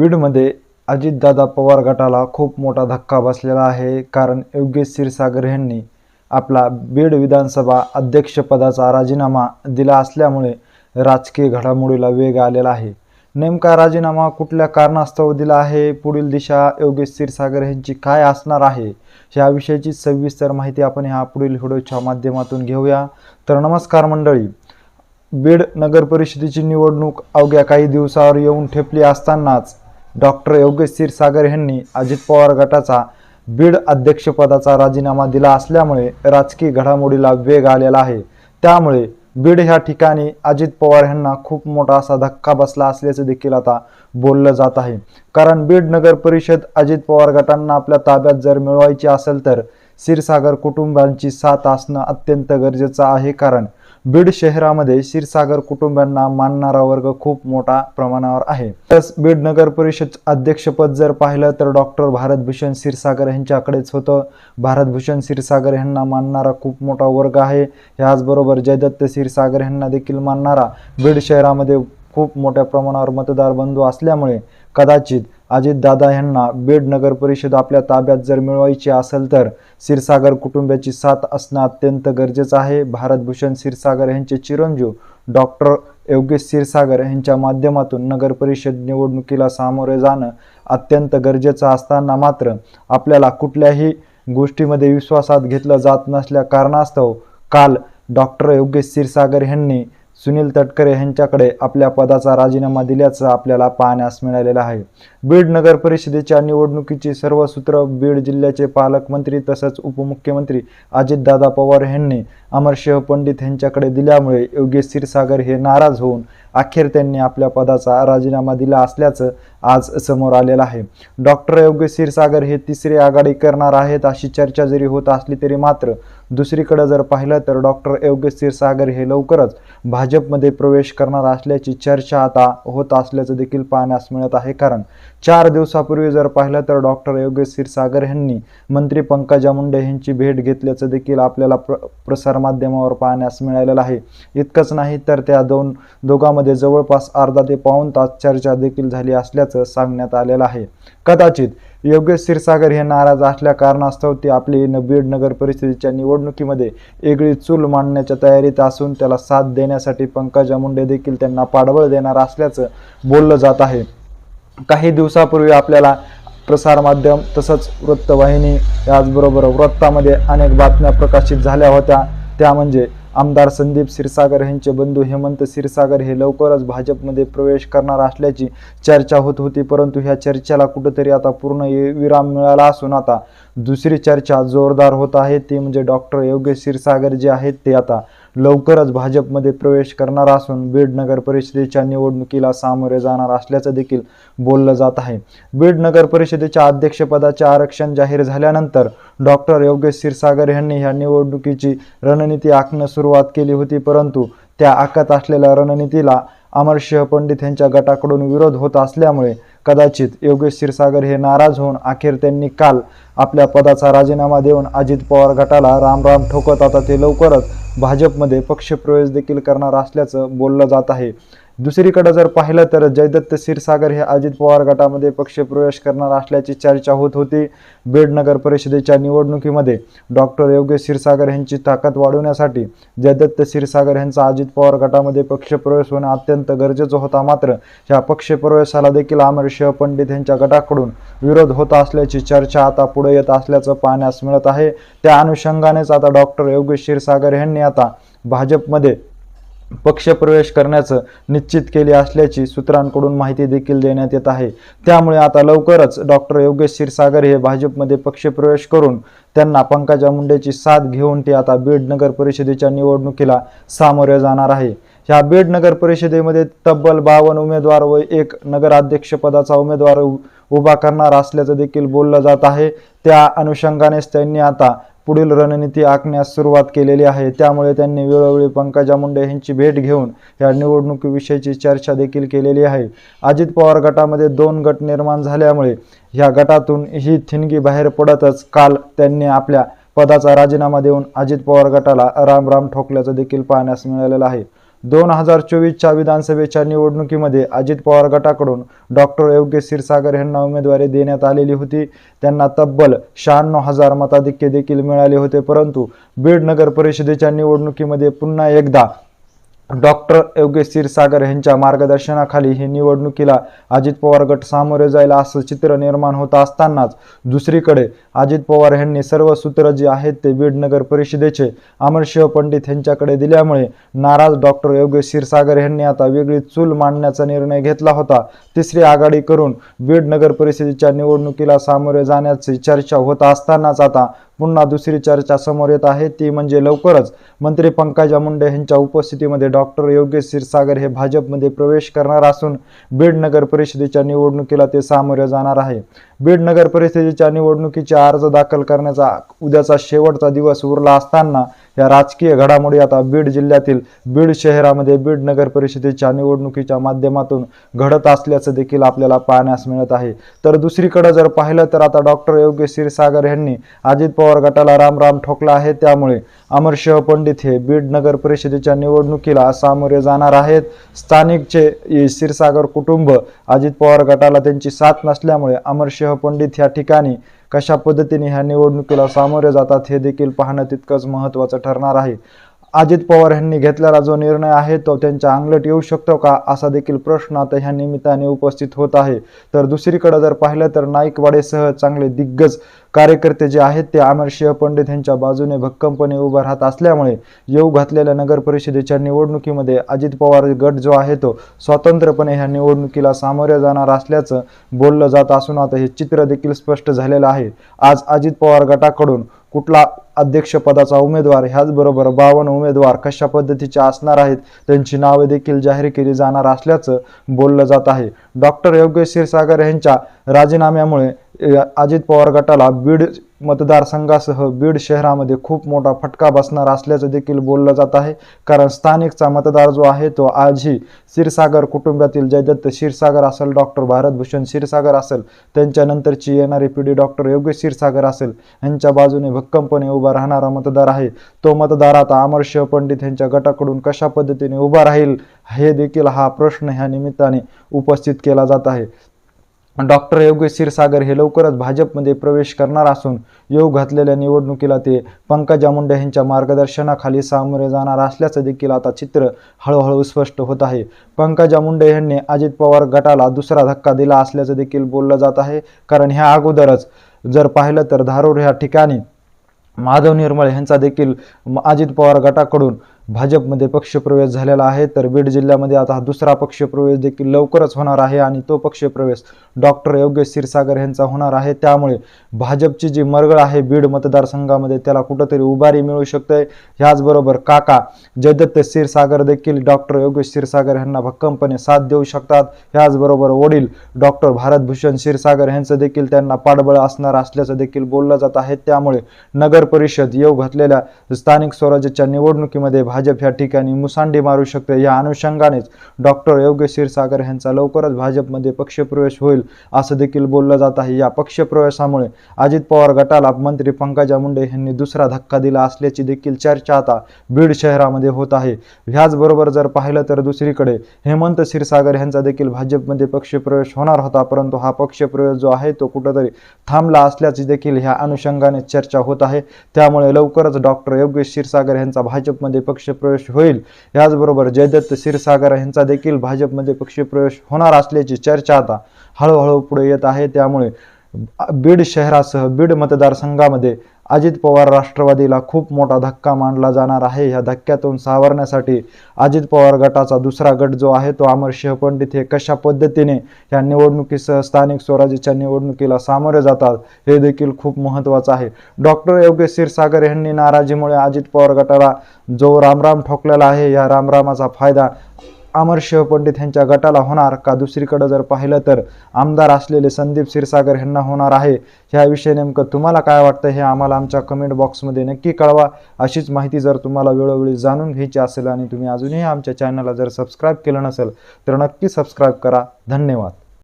बीडमध्ये अजितदादा पवार गटाला खूप मोठा धक्का बसलेला आहे. कारण योगेश क्षीरसागर यांनी आपला बीड विधानसभा अध्यक्षपदाचा राजीनामा दिला असल्यामुळे राजकीय घडामोडीला वेग आलेला आहे. नेमका राजीनामा कुठल्या कारणास्तव दिला आहे? पुढील दिशा योगेश क्षीरसागर यांची काय असणार आहे? याविषयीची सविस्तर माहिती आपण ह्या पुढील व्हिडिओच्या माध्यमातून घेऊया. तर नमस्कार मंडळी. बीड नगर परिषदेची निवडणूक अवघ्या काही दिवसावर येऊन ठेपली असतानाच डॉक्टर योगेश क्षीरसागर यांनी अजित पवार गटाचा बीड अध्यक्षपदाचा राजीनामा दिला असल्यामुळे राजकीय घडामोडीला वेग आलेला आहे. त्यामुळे बीड ह्या ठिकाणी अजित पवार यांना खूप मोठा असा धक्का बसला असल्याचं देखील आता बोललं जात आहे. कारण बीड नगर परिषद अजित पवार गटांना आपल्या ताब्यात जर मिळवायची असेल तर क्षीरसागर कुटुंबांची साथ असणं अत्यंत गरजेचं आहे. कारण बीड शहरामध्ये क्षीरसागर कुटुंबांना मानणारा वर्ग खूप मोठा प्रमाणावर आहे. तस बीड नगर परिषद अध्यक्षपद जर पाहिलं तर डॉक्टर भारतभूषण क्षीरसागर यांच्याकडेच होतं. भारतभूषण क्षीरसागर यांना मानणारा खूप मोठा वर्ग आहे. याचबरोबर जयदत्त क्षीरसागर यांना देखील मानणारा. बीड शहरामध्ये खूप मोठ्या प्रमाणावर मतदार बंधू असल्यामुळे कदाचित अजितदादा यांना बीड नगर परिषद आपल्या ताब्यात जर मिळवायची असेल तर क्षीरसागर कुटुंबाची साथ असणं अत्यंत गरजेचं आहे. भारतभूषण क्षीरसागर यांचे चिरंजीव डॉक्टर योगेश क्षीरसागर यांच्या माध्यमातून नगर परिषद निवडणुकीला सामोरे जाणं अत्यंत गरजेचं असताना मात्र आपल्याला कुठल्याही गोष्टीमध्ये विश्वासात घेतलं जात नसल्या कारणास्तव काल डॉक्टर योगेश क्षीरसागर यांनी सुनील तटकरे यांच्याकडे आपल्या पदाचा राजीनामा दिल्याचं आपल्याला पाहण्यास मिळालेलं आहे. बीड नगर परिषदेच्या निवडणुकीची सर्व सूत्र बीड जिल्ह्याचे पालकमंत्री तसंच उपमुख्यमंत्री अजितदादा पवार यांनी अमरशेह पंडित यांच्याकडे दिल्यामुळे योगेश क्षीरसागर हे नाराज होऊन अखेर त्यांनी आपल्या पदाचा राजीनामा दिला असल्याचं आज समोर आलेलं आहे. डॉक्टर योगेश क्षीरसागर हे तिसरी आघाडी करणार आहेत अशी चर्चा जरी होत असली तरी मात्र दुसरीकडे जर पाहिलं तर डॉक्टर योगेश क्षीरसागर हे लवकरच भाजपमध्ये प्रवेश करणार असल्याची चर्चा आता होत असल्याचं देखील पाहण्यास मिळत आहे. कारण चार दिवसापूर्वी जर पाहिलं तर डॉक्टर योगेश क्षीरसागर यांनी मंत्री पंकजा मुंडे यांची भेट घेतल्याचं देखील आपल्याला प्र प्रसारमाध्यमावर पाहण्यास मिळालेलं आहे. इतकंच नाही तर त्या दोन दोघांमध्ये जवळपास अर्धा ते पाऊण तास चर्चा देखील झाली असल्याचं सांगण्यात आलेलं आहे. कदाचित योगेश क्षीरसागर हे नाराज असल्या कारणास्तव ते आपली न बीड नगर परिषदेच्या निवडणुकीमध्ये वेगळी चूल मांडण्याच्या तयारीत असून त्याला साथ देण्यासाठी पंकजा मुंडे देखील त्यांना पाठबळ देणार असल्याचं बोललं जात आहे. काही दिवसापूर्वी आपल्याला प्रसारमाध्यम तसंच वृत्तवाहिनी याचबरोबर वृत्तामध्ये अनेक बातम्या प्रकाशित झाल्या होत्या. त्या म्हणजे आमदार संदीप क्षीरसागर यांचे बंधू हेमंत क्षीरसागर हे लवकरच भाजपमध्ये प्रवेश करणार असल्याची चर्चा होत होती परंतु ह्या चर्चेला कुठंतरी आता पूर्ण विराम मिळाला असून आता दुसरी चर्चा जोरदार होत आहे ती म्हणजे डॉक्टर योगेश क्षीरसागर जे आहेत ते आता लवकरच भाजपमध्ये प्रवेश करणार असून बीड नगर परिषदेच्या निवडणुकीला सामोरे जाणार असल्याचं देखील बोललं जात आहे. बीड नगर परिषदेच्या अध्यक्षपदाचे आरक्षण जाहीर झाल्यानंतर डॉक्टर योगेश क्षीरसागर यांनी ह्या निवडणुकीची रणनीती आखणं सुरुवात केली होती. परंतु त्या आखत असलेल्या रणनीतीला अमरसिंह पंडित यांच्या गटाकडून विरोध होत असल्यामुळे कदाचित योगेश क्षीरसागर हे नाराज होऊन अखेर त्यांनी काल आपल्या पदाचा राजीनामा देऊन अजित पवार गटाला रामराम ठोकत. आता ते लवकरच भाजपमध्ये पक्षप्रवेश देखील करणार असल्याचं बोललं जात आहे. दुसरीकडे जर पाहिलं तर जयदत्त क्षीरसागर हे अजित पवार गटामध्ये पक्षप्रवेश करणार असल्याची चर्चा होत होती. बीड नगर परिषदेच्या निवडणुकीमध्ये डॉक्टर योगेश क्षीरसागर यांची ताकद वाढवण्यासाठी जयदत्त क्षीरसागर यांचा अजित पवार गटामध्ये पक्षप्रवेश होणं अत्यंत गरजेचं होता. मात्र या पक्षप्रवेशाला देखील अमरसिंह पंडित यांच्या गटाकडून विरोध होत असल्याची चर्चा आता पुढे येत असल्याचं पाहण्यास मिळत आहे. त्या अनुषंगानेच आता डॉक्टर योगेश क्षीरसागर यांनी आता भाजपमध्ये पक्षप्रवेश करण्याचं निश्चित केले असल्याची सूत्रांकडून माहिती देखील देण्यात येत आहे. त्यामुळे आता लवकरच डॉक्टर योगेश क्षीरसागर हे भाजपमध्ये पक्षप्रवेश करून त्यांना पंकजा मुंडेची साथ घेऊन ते आता बीड नगर परिषदेच्या निवडणुकीला सामोरे जाणार आहे. ह्या बीड नगर परिषदेमध्ये तब्बल बावन्न उमेदवार व एक नगराध्यक्षपदाचा उमेदवार उ- उभा करणार असल्याचं देखील बोललं जात आहे. त्या अनुषंगानेच त्यांनी आता पुढील रणनीती आखण्यास सुरुवात केलेली आहे. त्यामुळे त्यांनी वेळोवेळी पंकजा मुंडे यांची भेट घेऊन या निवडणुकीविषयीची चर्चा देखील केलेली आहे. अजित पवार गटामध्ये दोन गट निर्माण झाल्यामुळे ह्या गटातून ही थिणगी बाहेर पडतच काल त्यांनी आपल्या पदाचा राजीनामा देऊन अजित पवार गटाला राम राम ठोकल्याचं देखील पाहण्यास मिळालेलं आहे. दोन हजार चोवीसच्या विधानसभेच्या निवडणुकीमध्ये अजित पवार गटाकडून डॉक्टर योग्य क्षीरसागर यांना उमेदवारी देण्यात आलेली होती. त्यांना तब्बल शहाण्णव हजार मताधिक्य देखील मिळाले होते. परंतु बीड नगर परिषदेच्या निवडणुकीमध्ये पुन्हा एकदा डॉक्टर योगेश क्षीरसागर यांच्या मार्गदर्शनाखाली ही निवडणुकीला अजित पवार गट सामोरे जाईल असं चित्र निर्माण होत असतानाच दुसरीकडे अजित पवार यांनी सर्व सूत्र जे आहेत ते बीड नगर परिषदेचे अमरशिव पंडित यांच्याकडे दिल्यामुळे नाराज डॉक्टर योगेश क्षीरसागर यांनी आता वेगळी चूल मांडण्याचा निर्णय घेतला होता. तिसरी आघाडी करून बीड नगर परिषदेच्या निवडणुकीला सामोरे जाण्याची चर्चा होत असतानाच आता पुन्हा दुसरी चर्चा समोर येत आहे. ती म्हणजे लवकरच मंत्री पंकजा मुंडे यांच्या उपस्थितीमध्ये डॉक्टर योगेश क्षीरसागर हे भाजपमध्ये प्रवेश करणार असून बीड नगर परिषदेच्या निवडणुकीला ते सामोरे जाणार आहे. बीड नगर परिषदेच्या निवडणुकीचे अर्ज दाखल करण्याचा उद्याचा शेवटचा दिवस उरला असताना या राजकीय घडामोडी आता बीड जिल्ह्यातील बीड शहरामध्ये बीड नगर परिषदेच्या निवडणुकीच्या माध्यमातून घडत असल्याचं देखील आपल्याला पाहण्यास मिळत आहे. तर दुसरीकडे जर पाहिलं तर आता डॉक्टर योगेश क्षीरसागर यांनी अजित पवार गटाला रामराम ठोकला आहे. त्यामुळे अमरशिव पंडित हे बीड नगर परिषदेच्या निवडणुकीला सामोरे जाणार आहेत. स्थानिकचे क्षीरसागर कुटुंब अजित पवार गटाला त्यांची साथ नसल्यामुळे अमरशिव पंडित या ठिकाणी कशा पद्धतीने ह्या निवडणुकीला सामोरे जातात हे देखील पाहणं तितकंच महत्त्वाचं ठरणार आहे. अजित पवार यांनी घेतलेला जो निर्णय आहे तो त्यांच्या अंगलट येऊ शकतो का? असा देखील प्रश्न आता ह्या निमित्ताने उपस्थित होत आहे. तर दुसरीकडे जर पाहिलं तर नाईकवाडेसह चांगले दिग्गज कार्यकर्ते जे आहेत ते अमरशिव पंडित यांच्या बाजूने भक्कमपणे उभं राहत असल्यामुळे येऊ घातलेल्या नगर परिषदेच्या निवडणुकीमध्ये अजित पवार गट जो आहे तो स्वतंत्रपणे ह्या निवडणुकीला सामोरे जाणार असल्याचं बोललं जात असून आता हे चित्र देखील स्पष्ट झालेलं आहे. आज अजित पवार गटाकडून कुठला अध्यक्षपदाचा उमेदवार ह्याचबरोबर बावन्न उमेदवार कशा पद्धतीचे असणार आहेत त्यांची नावे देखील जाहीर केली जाणार असल्याचं बोललं जात आहे. डॉक्टर योगेश क्षीरसागर यांच्या राजीनाम्यामुळे अजित पवार गटाला बीड मतदारसंघासह बीड शहरामध्ये खूप मोठा फटका बसणार असल्याचं देखील बोललं जात आहे. कारण स्थानिकचा मतदार जो आहे तो आजही क्षीरसागर कुटुंबातील जयदत्त क्षीरसागर असेल डॉक्टर भारतभूषण क्षीरसागर असेल त्यांच्यानंतरची येणारी पिढी डॉक्टर योग्य क्षीरसागर असेल यांच्या बाजूने भक्कमपणे उभा राहणारा मतदार आहे. तो मतदार आता अमरशिव पंडित यांच्या गटाकडून कशा पद्धतीने उभा राहील हे देखील हा प्रश्न ह्या निमित्ताने उपस्थित केला जात आहे. डॉक्टर योगेश क्षीरसागर हे लवकरच भाजपमध्ये प्रवेश करणार असून योग घातलेल्या निवडणुकीला ते पंकजा मुंडे यांच्या मार्गदर्शनाखाली सामोरे जाणार असल्याचं देखील आता चित्र हळूहळू स्पष्ट होत आहे. पंकजा मुंडे यांनी अजित पवार गटाला दुसरा धक्का दिला असल्याचं देखील बोललं जात आहे. कारण ह्या अगोदरच जर पाहिलं तर धारूर ह्या ठिकाणी माधव निर्मळ यांचा देखील अजित पवार गटाकडून भाजपमध्ये पक्षप्रवेश झालेला आहे तर बीड जिल्ह्यामध्ये आता हा दुसरा पक्षप्रवेश देखील लवकरच होणार आहे आणि तो पक्षप्रवेश डॉक्टर योगेश क्षीरसागर यांचा होणार आहे. त्यामुळे भाजपची जी मरगळ आहे बीड मतदारसंघामध्ये त्याला कुठंतरी उभारी मिळू शकते ह्याचबरोबर काका जयदत्त क्षीरसागर देखील डॉक्टर योगेश क्षीरसागर यांना भक्कमपणे साथ देऊ शकतात. ह्याचबरोबर वडील डॉक्टर भारतभूषण क्षीरसागर यांचं देखील त्यांना पाठबळ असणार असल्याचं देखील बोललं जात आहे. त्यामुळे नगर परिषद येऊ घातलेल्या स्थानिक स्वराज्याच्या निवडणुकीमध्ये भाजप भाजप या ठिकाणी मुसांडी मारू शकते. या अनुषंगानेच डॉक्टर योगेश क्षीरसागर यांचा लवकरच भाजपमध्ये पक्षप्रवेश होईल असं देखील बोललं जात आहे. या पक्षप्रवेशामुळे अजित पवार गटाला मंत्री पंकजा मुंडे यांनी दुसरा धक्का दिला असल्याची देखील चर्चा आता बीड शहरामध्ये होत आहे. ह्याचबरोबर जर पाहिलं तर दुसरीकडे हेमंत क्षीरसागर यांचा देखील भाजपमध्ये पक्षप्रवेश होणार होता परंतु हा पक्षप्रवेश जो आहे तो कुठंतरी थांबला असल्याची देखील ह्या अनुषंगाने चर्चा होत आहे. त्यामुळे लवकरच डॉक्टर योगेश क्षीरसागर यांचा भाजपमध्ये पक्ष पक्षप्रवेश होईल. याचबरोबर जयदत्त क्षीरसागर यांचा देखील भाजपमध्ये पक्षप्रवेश होणार असल्याची चर्चा आता हळूहळू पुढे येत आहे. त्यामुळे बीड शहरासह बीड मतदारसंघामध्ये अजित पवार राष्ट्रवादीला खूप मोठा धक्का मानला जाणार आहे. ह्या धक्क्यातून सावरण्यासाठी अजित पवार गटाचा दुसरा गट जो आहे तो अमरसिंह पंडित हे कशा पद्धतीने या निवडणुकीसह स्थानिक स्वराज्याच्या निवडणुकीला सामोरे जातात हे देखील खूप महत्त्वाचं आहे. डॉक्टर योगेश क्षीरसागर यांनी नाराजीमुळे अजित पवार गटाला जो रामराम ठोकलेला आहे या रामरामाचा फायदा अमरशिव पंडित यांच्या गटाला होणार का दुसरीकडे जर पाहिलं तर? आमदार असलेले संदीप क्षीरसागर यांना होणार आहे. ह्याविषयी नेमकं तुम्हाला काय वाटतं हे आम्हाला आमच्या कमेंट बॉक्समध्ये नक्की कळवा. अशीच माहिती जर तुम्हाला वेळोवेळी जाणून घ्यायची असेल आणि तुम्ही अजूनही आमच्या चॅनलला जर सबस्क्राईब केलं नसेल तर नक्की सबस्क्राईब करा. धन्यवाद.